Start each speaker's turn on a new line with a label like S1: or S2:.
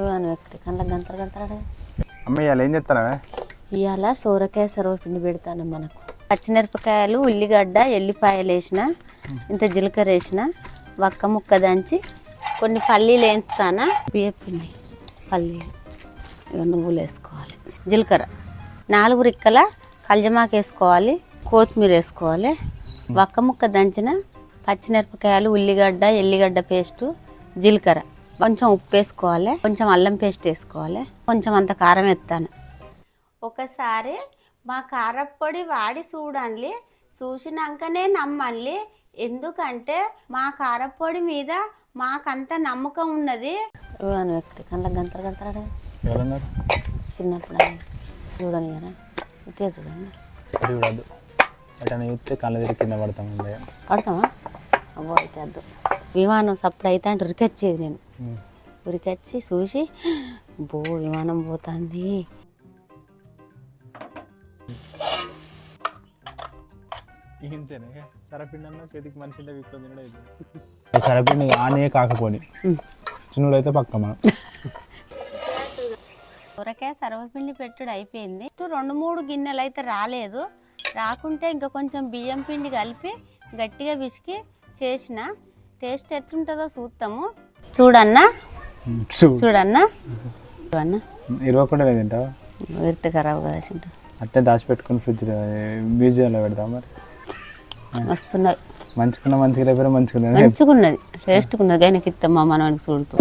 S1: అని వ్యక్తి కళ్ళ గంతలు గంతలు
S2: అమ్మ ఇవాళ ఏం చెప్తానవే
S1: ఇవాళ సోరకాయ సర్వపిండి పెడతాను మనకు. పచ్చిమిరపకాయలు ఉల్లిగడ్డ ఎల్లిపాయలు వేసిన ఇంత జీలకర్ర వేసిన వక్క ముక్క దంచి కొన్ని పల్లీలు వేస్తానా? బియ్యపిండి పల్లీలు నువ్వులు వేసుకోవాలి. జీలకర్ర నాలుగు రిక్కల కల్జమాకు వేసుకోవాలి కొత్తిమీర వేసుకోవాలి. వక్క ముక్క దంచిన పచ్చిమిరపకాయలు ఉల్లిగడ్డ ఎల్లిగడ్డ పేస్టు జీలకర్ర. కొంచెం ఉప్పు వేసుకోవాలి. కొంచెం అల్లం పేస్ట్ వేసుకోవాలి. కొంచెం అంత కారం ఎత్తాను ఒకసారి మా కారప్పొడి వాడి చూడండి. చూసినాకనే నమ్మండి. ఎందుకంటే మా కారప్పొడి మీద మాకంత నమ్మకం ఉన్నది. అని వ్యక్తి. కళ్ళ గంతలు గంతలు చిన్నప్పుడు. చూడండి కదా. చూడండి.
S2: చూడద్దు అట్లా చూస్తే కళ్ళ తిరిగి కింద పడతాం
S1: పడతామా? అవ్వ అయితే విమానం సప్పుడు అయితే అంటే ఉరికొచ్చేది నేను. ఉరికొచ్చి చూసి బో విమానం పోతుంది.
S2: ఇంతేనే. సరపిండి అన్న చేతికి మనిషి విక్కొని సరపిండి ఆనే కాకపోని. చిన్నోడు అయితే పక్క మనం.
S1: సర్వపిండి పెట్టుడు అయిపోయింది. రెండు మూడు గిన్నెలు అయితే రాలేదు. రాకుంటే ఇంకా కొంచెం బియ్యం పిండి కలిపి గట్టిగా పిసికి చేసిన. టేస్ట్ ఎట్లుంటుందో చూస్తాము చూడన్నా? చూడన్నా? చూడన్నా?
S2: ఇరవకుండా తింటావా?
S1: విరత ఖరాబ్ కదా చింటూ.
S2: అట్టే దాచిపెట్టుకుని ఫ్రిడ్జ్ మ్యూజియంలో పెడతాం మరి?
S1: వస్తున్నాయి.
S2: మంచుకున్న మంచిగా
S1: మా మనవానికి చూడుతూ